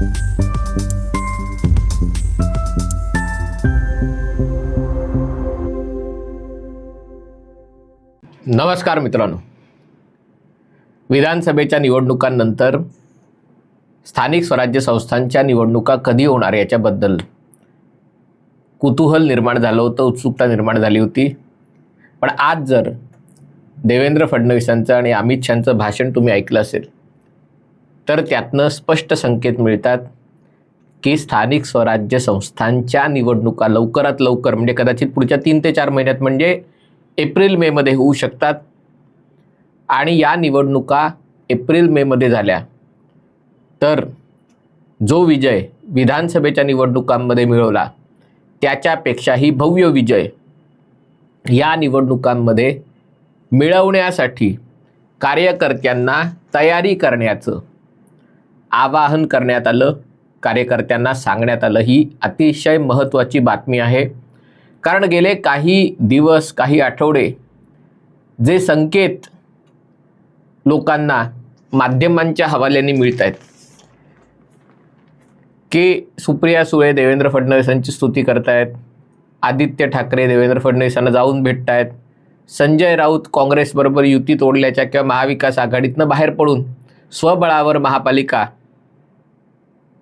नमस्कार मित्रांनो. विधानसभेच्या निवडणुकांनंतर स्थानिक स्वराज्य संस्थांच्या निवडणुका कधी होणार याच्याबद्दल कुतूहल निर्माण झालं होतं उत्सुकता निर्माण झाली होती. पण आज जर देवेंद्र फडणवीसांचं आणि अमित शहाचं भाषण तुम्ही ऐकलं असेल तर त्यातनं स्पष्ट संकेत मिळतात की स्थानिक स्वराज्य संस्थांच्या निवडणुका लवकरात लवकर म्हणजे कदाचित पुढच्या तीन ते चार महिन्यात म्हणजे एप्रिल मेमध्ये होऊ शकतात. आणि या निवडणुका एप्रिल मेमध्ये झाल्या तर जो विजय विधानसभेच्या निवडणुकांमध्ये मिळवला त्याच्यापेक्षाही भव्य विजय या निवडणुकांमध्ये मिळवण्यासाठी कार्यकर्त्यांना तयारी करण्याचं आवाहन करण्यात आलं. कार्यकर्त्यांना सांगण्यात आलं. ही अतिशय महत्त्वाची बातमी आहे. कारण गेले काही दिवस काही आठवडे जे संकेत लोकांना माध्यमांच्या हवाल्याने मिळत आहेत की. सुप्रिया सुळे देवेंद्र फडणवीसांची स्तुती करतायत. आदित्य ठाकरे देवेंद्र फडणवीसांना जाऊन भेटतायत. संजय राऊत काँग्रेसबरोबर युती तोडल्याच्या किंवा महाविकास आघाडीतनं बाहेर पडून स्वबळावर महापालिका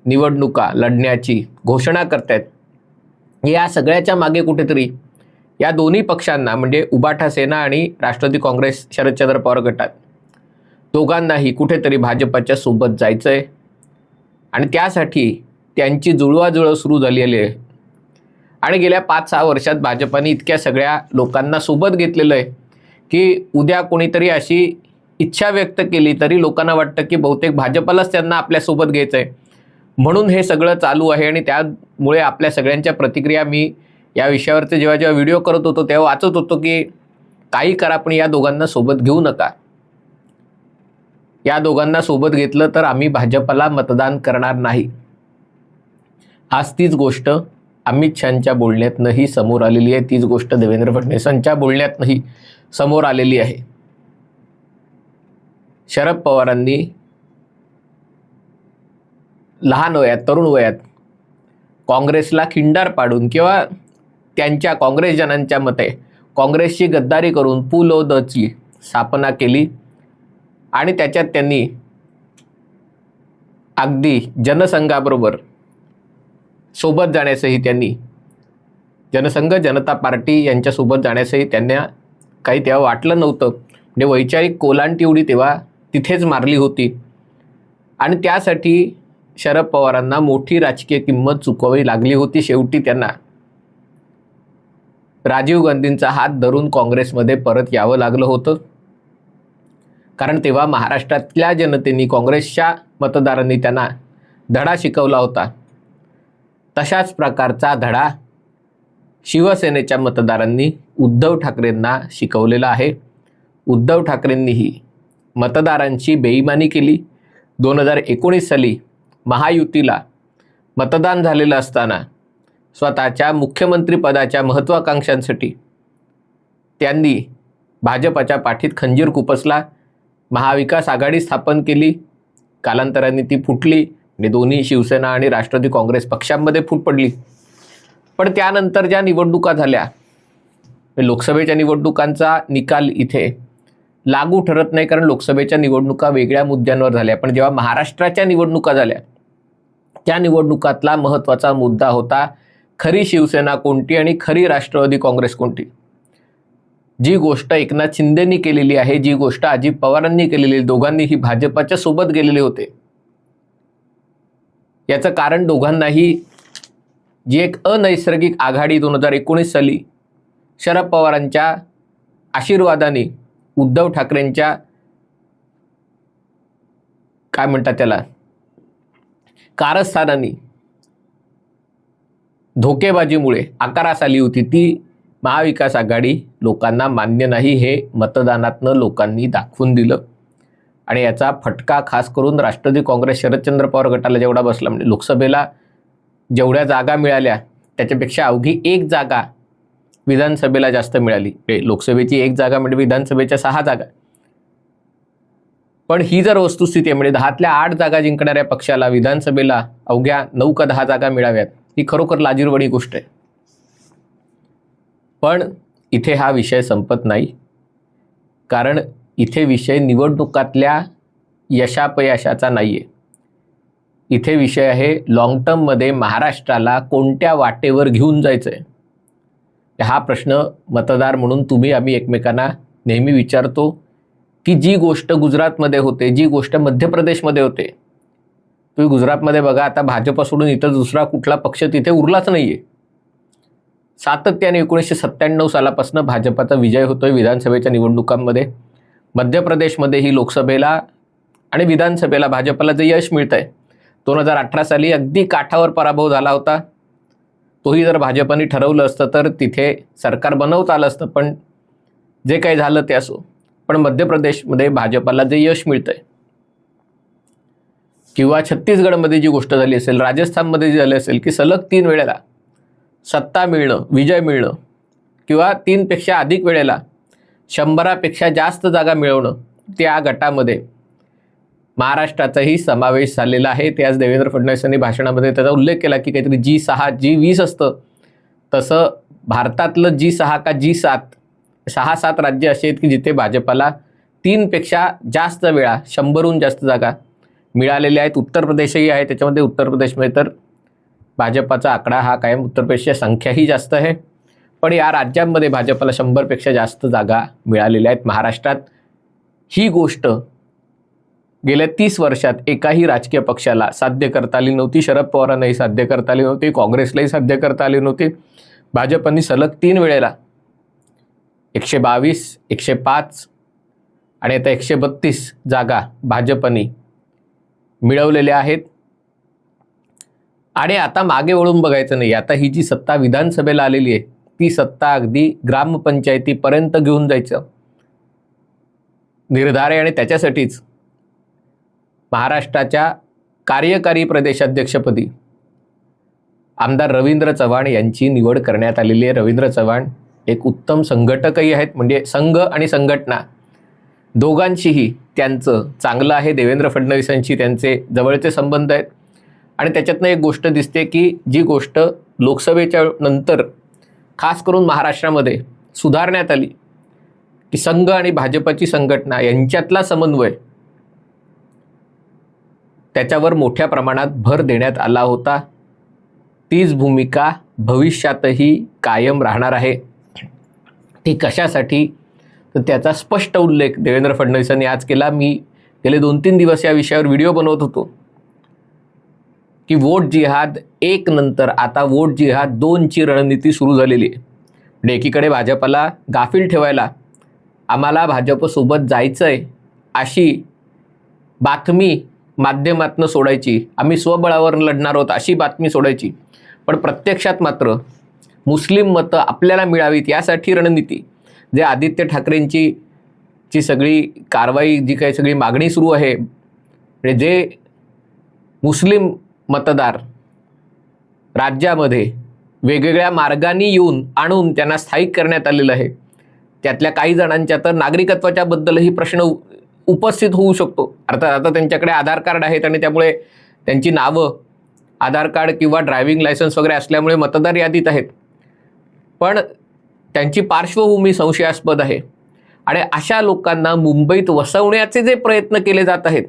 निवडणुका लढण्याची घोषणा करतायत. या सगळ्याच्या मागे कुठेतरी या दोन्ही पक्षांना म्हणजे उबाठा सेना आणि राष्ट्रवादी काँग्रेस शरदचंद्र पवार गटात दोघांनाही कुठेतरी भाजपाच्या सोबत जायचं आहे आणि त्यासाठी त्यांची जुळवाजुळव सुरू झालेली आहे. आणि गेल्या पाच सहा वर्षात भाजपाने इतक्या सगळ्या लोकांना सोबत घेतलेलं आहे की उद्या कोणीतरी अशी इच्छा व्यक्त केली तरी लोकांना वाटतं की बहुतेक भाजपालाच त्यांना आपल्यासोबत घ्यायचं आहे म्हणून हे सगळं चालू आहे आणि त्यामुळे आपल्या सगळ्यांच्या प्रतिक्रिया मी या विषयावरचे जेव्हा जेव्हा व्हिडिओ करत होतो तेव्हा वाचत होतो की काही करा पण या दोघांना सोबत घेऊ नका. या दोघांना सोबत घेतलं तर आम्ही भाजपला मतदान करणार नाही. आज तीच गोष्ट अमित शहाच्या बोलण्यातनंही समोर आलेली आहे. तीच गोष्ट देवेंद्र फडणवीसांच्या बोलण्यातनंही समोर आलेली आहे. शरद पवारांनी लहान वयात तरुण वयात काँग्रेसला खिंडार पाडून किंवा त्यांच्या काँग्रेसजनांच्या मते काँग्रेसची गद्दारी करून पु लो दची स्थापना केली आणि त्याच्यात त्यांनी अगदी जनसंघाबरोबर सोबत जाण्यासही त्यांनी जनसंघ जनता पार्टी यांच्यासोबत जाण्यासही त्यांना काही तेव्हा वाटलं नव्हतं. म्हणजे वैचारिक कोलांटी एवढी तेव्हा तिथेच मारली होती. आणि त्यासाठी शरद पवारांना मोठी राजकीय किंमत चुकवावी लागली होती शेवटी त्यांना. राजीव गांधींचा हात धरून काँग्रेसमध्ये परत यावं लागलं होतं. कारण तेव्हा महाराष्ट्रातल्या जनतेने काँग्रेसच्या मतदारांनी त्यांना धडा शिकवला होता. तशाच प्रकारचा धडा शिवसेनेच्या मतदारांनी उद्धव ठाकरेंना शिकवलेला आहे. उद्धव ठाकरेंनीही मतदारांची बेईमानी केली. दोन हजार एकोणीस साली महायुतीला मतदान झालेलं असताना स्वतःच्या मुख्यमंत्रीपदाच्या महत्त्वाकांक्षांसाठी त्यांनी भाजपाच्या पाठीत खंजीर खुपसला महाविकास आघाडी स्थापन केली कालांतराने ती फुटली आणि दोन्ही शिवसेना आणि राष्ट्रवादी काँग्रेस पक्षांमध्ये फूट पडली. पण त्यानंतर ज्या निवडणुका झाल्या लोकसभेच्या निवडणुकांचा निकाल इथे लागू ठरत नाही कारण लोकसभेच्या निवडणुका वेगळ्या मुद्द्यांवर झाल्या. पण जेव्हा महाराष्ट्राच्या निवडणुका झाल्या त्या निवडणुकातला महत्त्वाचा मुद्दा होता खरी शिवसेना कोणती आणि खरी राष्ट्रवादी काँग्रेस कोणती? जी गोष्ट एकनाथ शिंदेनी केलेली आहे जी गोष्ट अजित पवारांनी केलेली आहे, दोघांनीही भाजपाच्या सोबत गेलेले होते. याचं कारण दोघांनाही जी एक अनैसर्गिक आघाडी दोन हजार एकोणीस साली शरद पवारांच्या आशीर्वादाने उद्धव ठाकरेंच्या काय म्हणतात त्याला? कारस्थानांनी धोकेबाजीमुळे आकारास आली होती ती महाविकास आघाडी लोकांना मान्य नाही हे मतदानातनं लोकांनी दाखवून दिलं. आणि याचा फटका खास करून राष्ट्रवादी काँग्रेस शरदचंद्र पवार गटाला जेवढा बसला म्हणजे लोकसभेला जेवढ्या जागा मिळाल्या त्याच्यापेक्षा अवघी एक जागा विधानसभेला जास्त मिळाली. म्हणजे लोकसभेची एक जागा म्हणजे विधानसभेच्या सहा जागा. पण ही जर वस्तुस्थिती आहे म्हणजे दहातल्या आठ जागा जिंकणाऱ्या पक्षाला विधानसभेला अवघ्या नऊ का दहा जागा मिळाव्यात ही खरोखर लाजीरवडी गोष्ट आहे. पण इथे हा विषय संपत नाही. कारण इथे विषय निवडणुकातल्या यशापयशाचा नाही आहे इथे विषय आहे लॉंग टर्ममध्ये महाराष्ट्राला कोणत्या वाटेवर घेऊन जायचं आहे हा प्रश्न मतदार म्हणून तुम्ही आम्ही एकमेकांना नेहमी विचारतो. की जी गोष्ट गुजरातमध्ये होते जी गोष्ट मध्य प्रदेशमध्ये होते तुम्ही गुजरातमध्ये बघा आता भाजप सोडून इतर दुसरा कुठला पक्ष तिथे उरलाच नाही आहे सातत्याने एकोणीसशे सत्त्याण्णव सालापासून भाजपाचा विजय होतोय विधानसभेच्या निवडणुकांमध्ये. मध्य प्रदेशमध्येही लोकसभेला आणि विधानसभेला भाजपला जे यश मिळतं आहे दोन हजार अठरा साली अगदी काठावर पराभव झाला होता. तोही जर भाजपने ठरवलं असतं तर तिथे सरकार बनवता आलं असतं पण जे काही झालं ते असो. पण मध्य प्रदेशमध्ये भाजपाला जे यश मिळतं आहे किंवा छत्तीसगडमध्ये जी गोष्ट झाली असेल राजस्थानमध्ये जी झाली असेल की सलग तीन वेळेला सत्ता मिळणं विजय मिळणं किंवा तीनपेक्षा अधिक वेळेला शंभरापेक्षा जास्त जागा मिळवणं त्या गटामध्ये महाराष्ट्राचाही समावेश झालेला आहे. ते आज देवेंद्र फडणवीसांनी भाषणामध्ये त्याचा उल्लेख केला की काहीतरी जी सहा जी वीस असतं तसं भारतातलं जी सहा का जी सात सहा सात राज्य असे आहेत की जिथे भाजपाला तीनपेक्षा जास्त वेळा शंभरहून जास्त जागा मिळालेल्या आहेत. उत्तर प्रदेशही आहे. त्याच्यामध्ये उत्तर प्रदेशमध्ये तर भाजपाचा आकडा हा कायम उत्तर प्रदेशच्या संख्याही जास्त आहे. पण या राज्यांमध्ये भाजपला शंभरपेक्षा जास्त जागा मिळालेल्या आहेत. महाराष्ट्रात ही गोष्ट गेल्या तीस वर्षात एकाही राजकीय पक्षाला साध्य करता आली नव्हती. शरद पवारांनाही साध्य करता आली नव्हती. काँग्रेसलाही साध्य करता आली नव्हती. भाजपनी सलग तीन वेळेला एकशे बावीस एकशे पाच आणि आता एकशे बत्तीस जागा भाजपने मिळवलेल्या आहेत. आणि आता मागे वळून बघायचं नाही आता ही जी सत्ता विधानसभेला आलेली आहे ती सत्ता अगदी ग्रामपंचायतीपर्यंत घेऊन जायचं. निर्धार आहे आणि त्याच्यासाठीच महाराष्ट्राच्या कार्यकारी प्रदेशाध्यक्षपदी आमदार रवींद्र चव्हाण यांची निवड करण्यात आलेली आहे. रवींद्र चव्हाण एक उत्तम संघटकही आहेत म्हणजे संघ आणि संघटना. दोघांशीही त्यांचं चांगलं आहे देवेंद्र फडणवीसांशी त्यांचे जवळचे संबंध आहेत. आणि त्याच्यातनं एक गोष्ट दिसते की जी गोष्ट लोकसभेच्या नंतर खास करून महाराष्ट्रामध्ये सुधारण्यात आली की संघ आणि भाजपची संघटना यांच्यातला समन्वय त्याच्यावर मोठ्या प्रमाणात भर देण्यात आला होता. तीच भूमिका भविष्यातही कायम राहणार आहे. ती कशासाठी? तर त्याचा स्पष्ट उल्लेख देवेंद्र फडणवीसांनी आज केला. मी गेले दोन तीन दिवस या विषयावर व्हिडिओ बनवत होतो. की वोट जिहाद एक नंतर आता वोट जिहाद दोनची रणनीती सुरू झालेली आहे. म्हणजे एकीकडे भाजपाला गाफील ठेवायला आम्हाला भाजपसोबत जायचं आहे अशी बातमी माध्यमातनं सोडायची. आम्ही स्वबळावर लढणार आहोत अशी बातमी सोडायची. पण प्रत्यक्षात मात्र मुस्लिम मतं आपल्याला मिळावीत यासाठी रणनीती. जे आदित्य ठाकरेंची ची सगळी कारवाई जी काही सगळी मागणी सुरू आहे म्हणजे जे मुस्लिम मतदार राज्यामध्ये वेगवेगळ्या मार्गांनी येऊन आणून त्यांना स्थायिक करण्यात आलेलं आहे त्यातल्या काही जणांच्या तर नागरिकत्वाच्या बद्दलही प्रश्न उ- उपस्थित होऊ शकतो. अर्थात आता त्यांच्याकडे आधार कार्ड आहेत आणि त्यामुळे त्यांची नावं आधार कार्ड किंवा ड्रायव्हिंग लायसन्स वगैरे असल्यामुळे मतदार यादीत आहेत. पण त्यांची पार्श्वभूमी संशयास्पद आहे. आणि अशा लोकांना मुंबईत वसवण्याचे जे प्रयत्न केले जात आहेत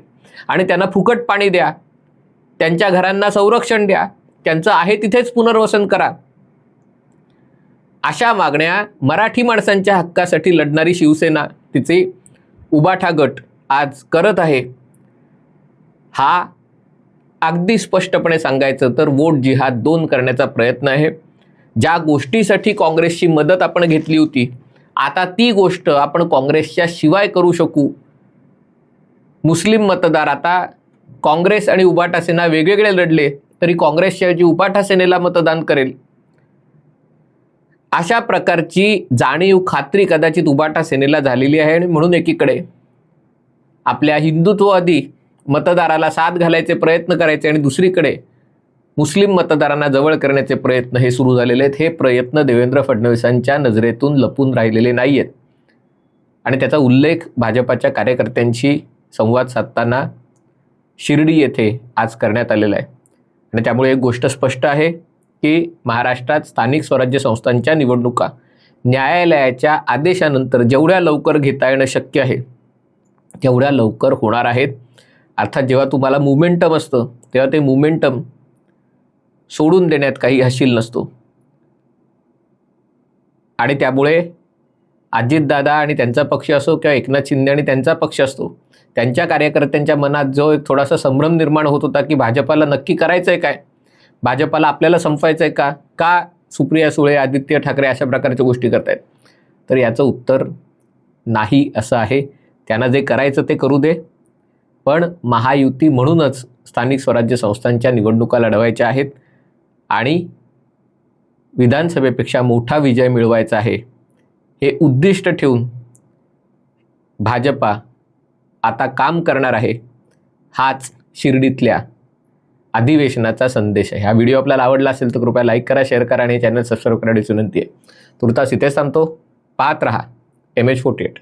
आणि त्यांना फुकट पाणी द्या त्यांच्या घरांना संरक्षण द्या त्यांचं आहे तिथेच पुनर्वसन करा. अशा मागण्या मराठी माणसांच्या हक्कासाठी लढणारी शिवसेना तिचे उबाठा गट आज करत आहे. हा अगदी स्पष्टपणे सांगायचं तर वोट जिहाद दोन करण्याचा प्रयत्न आहे. ज्या गोष्टीसाठी काँग्रेसची मदत आपण घेतली होती आता ती गोष्ट आपण काँग्रेसच्या शिवाय करू शकू. मुस्लिम मतदार आता काँग्रेस आणि उबाटा सेना वेगवेगळे लढले तरी काँग्रेसच्या ऐवजी उबाटा सेनेला मतदान करेल. अशा प्रकारची जाणीव खात्री कदाचित उबाटा सेनेला झालेली आहे आणि म्हणून एकीकडे आपल्या हिंदुत्ववादी मतदाराला साथ घालायचे प्रयत्न करायचे आणि दुसरीकडे मुस्लिम मतदारांना जवळ करण्याचे प्रयत्न हे सुरू झालेले आहेत. हे प्रयत्न देवेंद्र फडणवीसांच्या नजरेतून लपून राहिलेले नाही आहेत आणि त्याचा उल्लेख भाजपाच्या कार्यकर्त्यांशी संवाद साधताना शिर्डी येथे आज करण्यात आलेला आहे. आणि त्यामुळे एक गोष्ट स्पष्ट आहे की महाराष्ट्रात स्थानिक स्वराज्य संस्थांच्या निवडणुका न्यायालयाच्या आदेशानंतर जेवढ्या लवकर घेता येणं शक्य आहे तेवढ्या लवकर होणार आहेत. अर्थात जेव्हा तुम्हाला मुमेंटम असतं तेव्हा ते मुमेंटम सोडून देण्यात काही हशील नसतो. आणि त्यामुळे अजितदादा आणि त्यांचा पक्ष असो किंवा एकनाथ शिंदे आणि त्यांचा पक्ष असतो त्यांच्या कार्यकर्त्यांच्या मनात जो एक थोडासा संभ्रम निर्माण होत होता की भाजपाला नक्की करायचं आहे काय? भाजपाला आपल्याला संपवायचं आहे का? का सुप्रिया सुळे आदित्य ठाकरे अशा प्रकारच्या गोष्टी करतायत? तर याचं उत्तर नाही असं आहे. त्यांना जे करायचं ते करू दे. पण महायुती म्हणूनच स्थानिक स्वराज्य संस्थांच्या निवडणुका लढवायच्या आहेत. आणि विधानसभेपेक्षा मोठा विजय मिळवायचा आहे. हे उद्दिष्ट ठेवून भाजपा आता काम करणार आहे हाच शिर्डीतल्या अधिवेशनाचा संदेश आहे. हा व्हिडिओ आपल्याला आवडला असेल तर कृपया लाईक करा शेअर करा आणि चॅनल सबस्क्राईब करण्याची विनंती आहे. तुर्तास इथेच थांबतो. पाहत रहा. M H forty eight